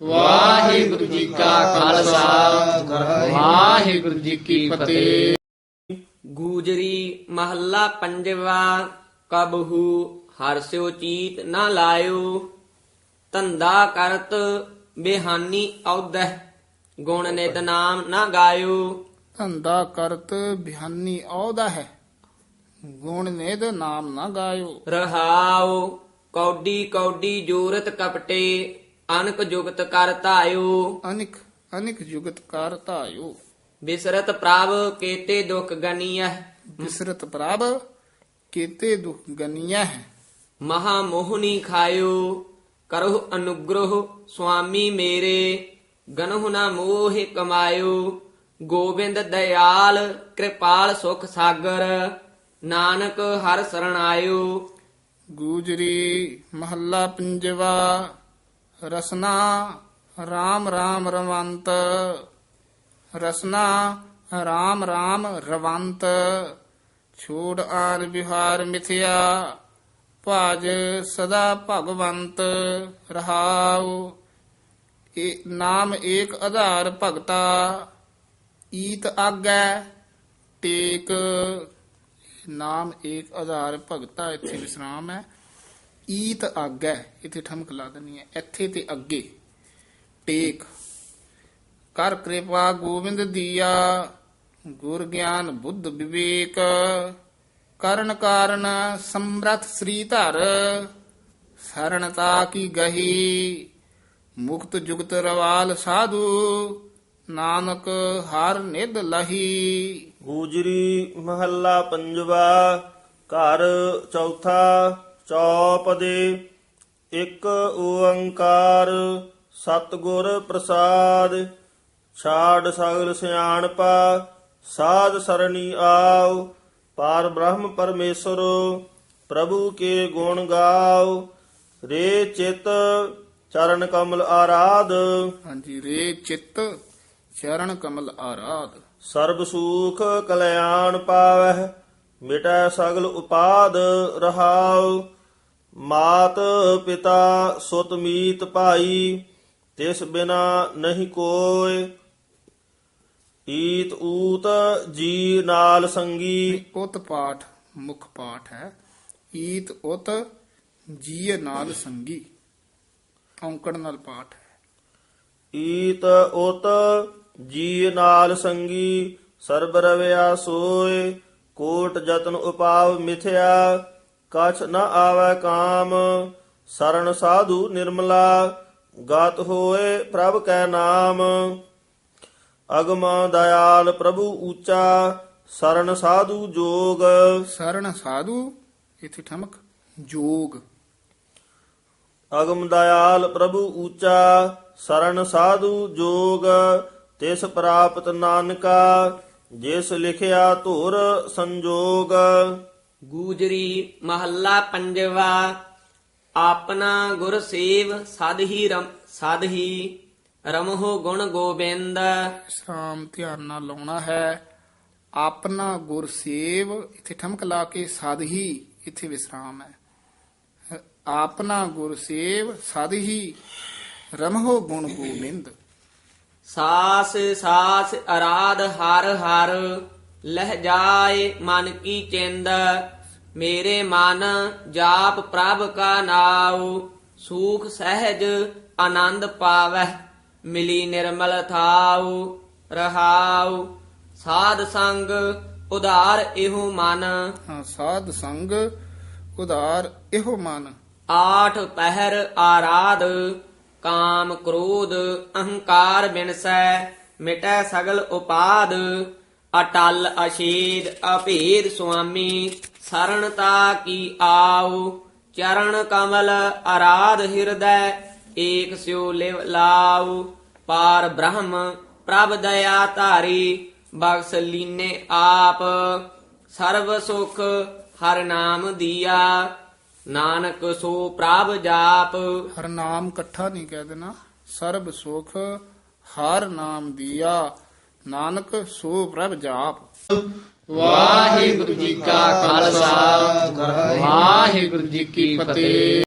ਵਾਹਿਗੁਰੂ ਜੀ ਕਾ ਖਾਲਸਾ। ਵਾਹਿਗੁਰੂ ਜੀ ਕੀ ਫਤਿਹ। ਗੂਜਰੀ ਮਹੱਲਾ ਪੰਜਵਾ ਕਬਹੂ ਹਰਸਿਓ ਚੀਤ ਨਾ ਲਾਇਓ। ਧੰਦਾ ਕਰਤ ਬਿਹਾਨੀ ਔਦਹ ਗੁਣ ਨਿਤ ਨਾਮ ਨਾ ਗਾਇਓ। ਧੰਦਾ ਕਰਤ ਬਿਹਾਨੀ ਆਉਦਾ ਹੈ ਗੁਣ ਨੇਦ ਨਾਮ ਨਾ ਗਾਇਓ। ਰਹਾਉ ਕੌਡੀ ਕੌਡੀ ਜੋਰਤ ਕਪਟੇ ਅਨਕ ਜੁਗਤ ਕਰ ਧਾਇਓ। ਅਨਿਕ ਅਨਿਕ ਜੁਗਤ ਕਰ ਧਾਇਓ। ਬਿਸਰਤ ਪ੍ਰਭ ਕੇਤੇ ਦੁਖ ਗਨੀਐ। ਬਿਸਰਤ ਪ੍ਰਭ ਕੀਤੇ ਦੁਖ ਗਨੀਆ ਹੈ ਮਹਾ ਮੋਹਨੀ ਖਾਇਓ। ਕਰਹੁ ਅਨੁਗ੍ਰਹ ਸੁਆਮੀ ਮੇਰੇ। ਗਨਹੁ ਨਾ ਮੋਹਿ ਕਮਾਇਓ। ਗੋਬਿੰਦ ਦਇਆਲ ਕਿਰਪਾਲ ਸੁਖ ਸਾਗਰ। ਨਾਨਕ ਹਰ ਸਰਣਾਇਓ ਗੂਜਰੀ ਮਹੱਲਾ ਪੰਜਵਾ। ਰਸਨਾ RAM RAM ਰਵੰਤ। ਰਸਨਾ RAM RAM ਰਵੰਤ। ਛੋੜ ਆਨ ਵਿਹਾਰ ਮਿਥਿਆ, ਭਾਜ ਸਦਾ ਭਗਵੰਤ ਰਹਾਉ। ਇਹ ਨਾਮ ਏਕ ਆਧਾਰ ਭਗਤਾ, ਈਤ ਆਗੈ ਟੇਕ। ਨਾਮ ਏਕ ਆਧਾਰ ਭਗਤਾ, ਇੱਥੇ ਵਿਸਰਾਮ ਹੈ। ਈਤ ਆਗੈ ਇੱਥੇ ਠਮਕ ਲਾ ਦੇਣੀ ਹੈ। ਇੱਥੇ ਤੇ ਅੱਗੇ। ਟੇਕ। ਕਰ ਕਿਰਪਾ ਗੋਬਿੰਦ ਦੀਆ, ਗੁਰ ਗਿਆਨ ਬੁੱਧ ਵਿਵੇਕ। ਕਰਨ ਕਾਰਨ ਸਮਰਥ ਸ੍ਰੀ ਧਰ, ਸਰਣਤਾ ਕੀ ਗਹੀ। ਮੁਕਤ ਜੁਗਤ ਰਵਾਲ ਸਾਧੂ, ਨਾਨਕ ਹਰ ਨਿਦ ਲਹੀ। ਗੂਜਰੀ ਮਹੱਲਾ ਪੰਜਵਾ, ਘਰ ਚੌਥਾ ਚੌਪਦੇ ਇੱਕ ਓੰਕਾਰ ਸਤਿਗੁਰ ਪ੍ਰਸਾਦ ਛਾੜ ਸਗਲ ਸਿਆਣਪਾ ਸਾਧ ਸਰਣੀ ਆਓ ਪਾਰ ਬ੍ਰਹਮ ਪਰਮੇਸ਼ਰ ਪ੍ਰਭੂ ਕੇ ਗੁਣ ਗਾਓ ਰੇ ਚਿਤ ਚਰਨ ਕਮਲ ਆਰਾਧ। ਹਾਂਜੀ ਰੇ ਚਿੱਤ ਚਰਨ ਕਮਲ ਆਰਾਧ। ਸਰਬ ਸੂਖ ਕਲਿਆਣ ਪਾਵਹਿ ਮਿਟੈ ਸਗਲ ਉਪਾਦ ਰਹਾਉ। ਮਾਤ ਪਿਤਾ ਸੁਤ ਮੀਤ ਭਾਈ ਤਿਸ ਬਿਨਾ ਨਹੀਂ ਕੋਇ ਈਤ ਊਤ ਜੀ ਨਾਲ ਸੰਗੀ। ਉਤ ਪਾਠ ਮੁੱਖ ਪਾਠ ਹੈ। ਈਤ ਉਤ ਜੀਏ ਨਾਲ ਸੰਗੀ। ਔਂਕੜ ਨਾਲ ਪਾਠ ਹੈ। ਈਤ ਉਤ ਜੀ ਨਾਲ ਸੰਗੀ ਸਰਬ ਰਵਿਆ ਸੋਏ ਕੋਟ ਜਤਨ ਉਪਾਵ ਮਿਥਿਆ। ਕਛ ਨ ਆਵੈ ਕਾਮ ਸਰਣ ਸਾਧੂ ਨਿਰਮਲਾ ਗਤ ਹੋਏ ਪ੍ਰਭ ਕੈ ਨਾਮ। ਅਗਮ ਦਇਆਲ ਪ੍ਰਭੂ ਊਚਾ ਸਰਣ ਸਾਧੂ ਜੋਗ। ਸਰਣ ਸਾਧੂ ਇਥੇ ਠਮਕ ਜੋਗ। ਅਗਮ ਦਇਆਲ ਪ੍ਰਭੂ ਊਚਾ ਸਰਣ ਸਾਧੂ ਜੋਗ। ਤਿਸ ਪ੍ਰਾਪਤ ਨਾਨਕਾ ਜਿਸ ਲਿਖਿਆ ਧੁਰ ਸੰਜੋਗ। ਗੂਜਰੀ ਮਹੱਲਾ ਪੰਜਵਾ ਆਪਣਾ ਗੁਰ ਸੇਵ ਸਦ ਹੀ ਰਮ ਸਦ ਹੀ ਰਮਹੁ ਗੁਣ ਗੋਬਿੰਦ। ਸ਼ਾਮ ਧਿਆਨ ਨਾਲ ਲਾਉਣਾ ਹੈ। ਆਪਣਾ ਗੁਰ ਸੇਵ ਇਥੇ ਠਮਕ ਲਾ ਕੇ ਸਾਧ ਹੀ ਇਥੇ ਵਿਸਰਾਮ ਹੈ। ਆਪਣਾ ਗੁਰ ਸੇਵ ਸਾਧ ਹੀ ਰਮਹੋ ਗੁਣ ਗੋਬਿੰਦ। ਸਾਸ ਸਾਸ ਅਰਾਧ ਹਰ ਹਰ ਲਹਿ ਜਾਏ ਮਨ ਕੀ ਚਿੰਦ। ਮੇਰੇ ਮਨ ਜਾਪ ਪ੍ਰਭ ਕਾ ਨਾਉ ਸੂਖ ਸਹਿਜ ਆਨੰਦ ਪਾਵਹਿ ਮਿਲੀ ਨਿਰਮਲ ਥਾਉ ਰਹਾਉ। ਸਾਧ ਸੰਗ ਉਧਾਰ ਇਹੋ ਮਨ। ਹਾਂ ਸਾਧ ਸੰਗ ਉਦਾਰ ਇਹੋ ਮਨ। ਆਠ ਪਹਿਰ ਆਰਾਧ ਕਾਮ ਕ੍ਰੋਧ ਅਹੰਕਾਰ ਬਿਨਸੈ ਮਿਟੈ ਸਗਲ ਉਪਾਦ ਅਟਲ ਅਸ਼ੀਦ ਅਭੇਦ ਸੁਆਮੀ। ਸਰਣਤਾ ਕੀ ਆਉ? ਚਰਨ ਕਮਲ ਆਰਾਧ ਹਿਰਦੈ ਏਕ ਸਿਉ ਲਿਵ ਲਾਉ। ਪਾਰ ਬ੍ਰਹਮ ਪ੍ਰਭ ਦਇਆ ਧਾਰੀ ਬਖਸ਼ ਲੀਨੇ ਆਪ। ਸਰਬ ਸੁਖ ਹਰ ਨਾਮ ਦੀਆ ਨਾਨਕ ਸੋ ਪ੍ਰਭ ਜਾਪ। ਹਰ ਨਾਮ ਇਕੱਠਾ ਨਹੀਂ ਕਹਿ ਦੇਣਾ। ਸਰਬ ਸੁਖ ਹਰ ਨਾਮ ਦੀਆ ਨਾਨਕ ਸੋ ਪ੍ਰਭ ਜਾਪ। ਵਾਹਿਗੁਰੂ ਵਾਹਿਗੁਰੂ ਜੀ ਕੀ ਫਤਿਹ।